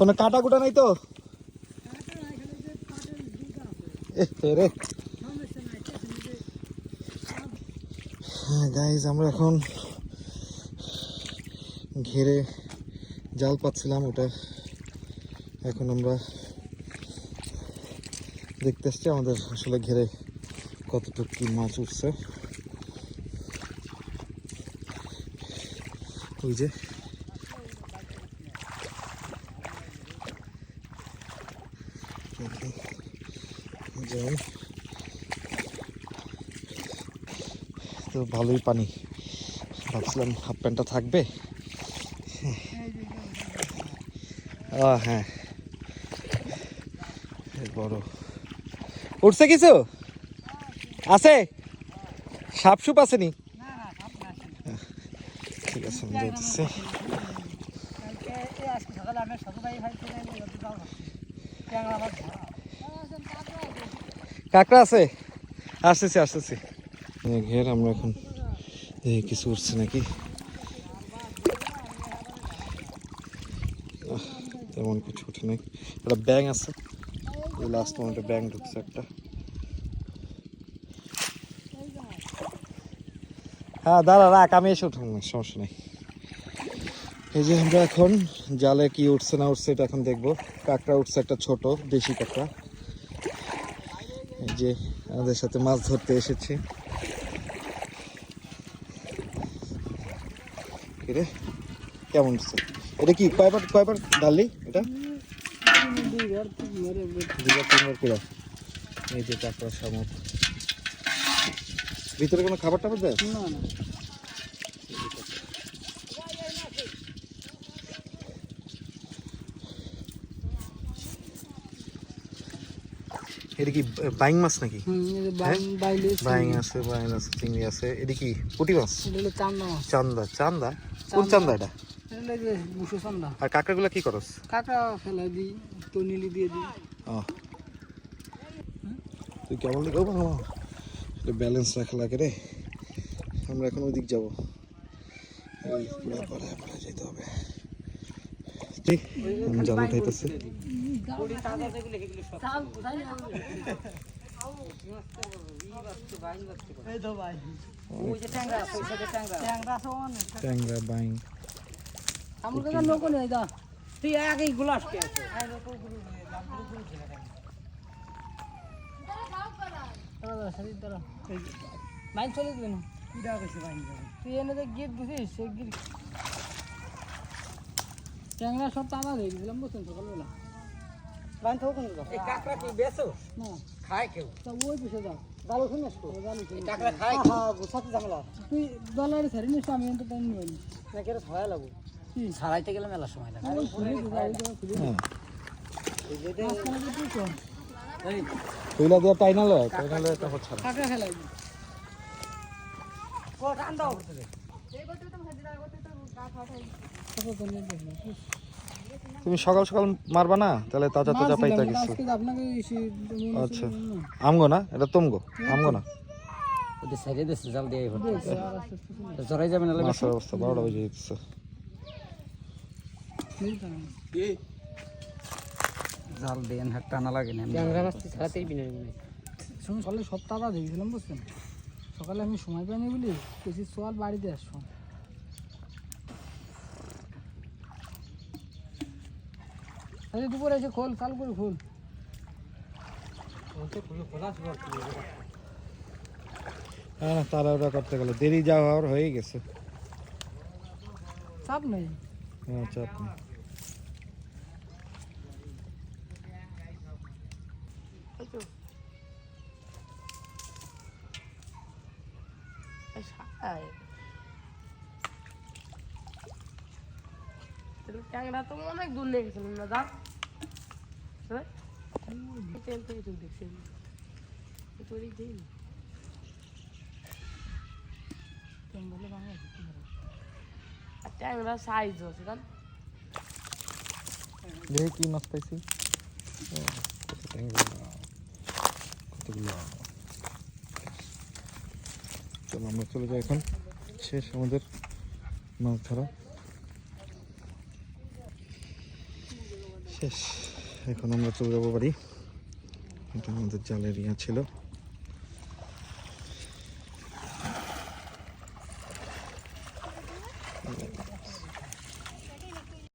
কোনো কাটা কুটা নাই তো? রে হ্যাঁ গাইজ আমরা এখন ঘেরে জাল পাচ্ছিলাম, ওটা এখন আমরা দেখতে আসছি আমাদের আসলে ঘেরে কতটুকু কি মাছ উঠছে। ওই যে যাই তো ভালোই পানি। ভাবছিলাম হাফ প্যান্টটা থাকবে। ও হ্যাঁ। বড়। উঠছে কিছু? আছে? সাপ সুপ আসেনি? ঠিক আছে, আমি দেখতেছি কাঁকড়া আছে? আসতেছি আসতেছি। ঘের আমরা এখন দেখি কিছু উঠছে নাকি? তেমন কিছু উঠে নাই। একটা ব্যাং আছে। লাস্ট মোমেন্টে ব্যাং ঢুকছে একটা। হ্যাঁ দাঁড়া, রাখ, আমি এসে উঠাম না সমস্যা নেই। এই যে আমরা এখন জালে কি উঠছে না উঠছে এটা এখন দেখব। কাঁকড়া উঠছে একটা ছোট, দেশি কাঁকড়া। যে আমাদের সাথে মাছ ধরতে এসেছে। কেমন এটা কি কয়বার কয়বার ঢাললি এটা? এই যে ভিতরে কোনো খাবার টাবার দেয়? এটা কি বাইং মাছ নাকি? বাইং আছে বাইং আছে চিংড়ি আছে। এটা কি পুঁটি মাছ? চান্দা চান্দা কোন চান্দা। এটা? আর কাঁকড়াগুলো কি করস? কাঁকড়া ফেলাই দিই তো নিলি দিয়ে দিই। তুই কেমন দিকে বাবা ব্যালেন্স রাখা লাগে রে। আমরা এখন ওই দিক যাব। ওই ব্যাপারে যেতে হবে। ঠিক আমি জাল তুই এনে গিট দিছিস সে গিট ট্যাংরা সব তালা দিয়ে দিলাম বুঝছেন সকালবেলা। হ্যাঁ ছাড়াইতে গেলে মেলা সময় লাগে। হ্যাঁ তুইলা দিয়ে টাইনালে টাইনালে তুমি সকাল সকাল মারবা না? তাহলে তাজা তাজা পাইতা কিছু। আচ্ছা। আমগো না? এটা তুমগো। আমগো না? ওদের সাইডে দেশে জাল দিয়ে জড়াই যাবে না মাছের অবস্থা বারোটা বেজে যেতেছে জাল দিয়ে হাত টানা লাগে না ট্যাংরা মাছ ছাড়াতেই বিনে শুনুন সব তাজা দেখেছিলাম বুঝছেন? সকালে আমি সময় পাইনি বলি বেশি সোয়াল বাড়িতে আসছো আরে দুপুরে এসে খোল কাল করে খোল। হ্যাঁ ওটা করতে গেলে। দেরি যাওয়া হওয়ার হয়ে গেছে। চাপ নেই? হ্যাঁ চাপ নেই। ট্যাংরা তো অনেক দূর নিয়ে গেছিলাম না দা তেল থেকে তুই দেখছি তোরই দিন আর ট্যাংরা সাইজ আছে কারণ দেখি কি মাছ পাইছি। কতগুলো? চলো, আমরা চলে যাই এখন। শেষ আমাদের মাছ ধরা শেষ, এখন আমরা চলে যাব বাড়ি। এটা আমাদের জালের ইয়া ছিল।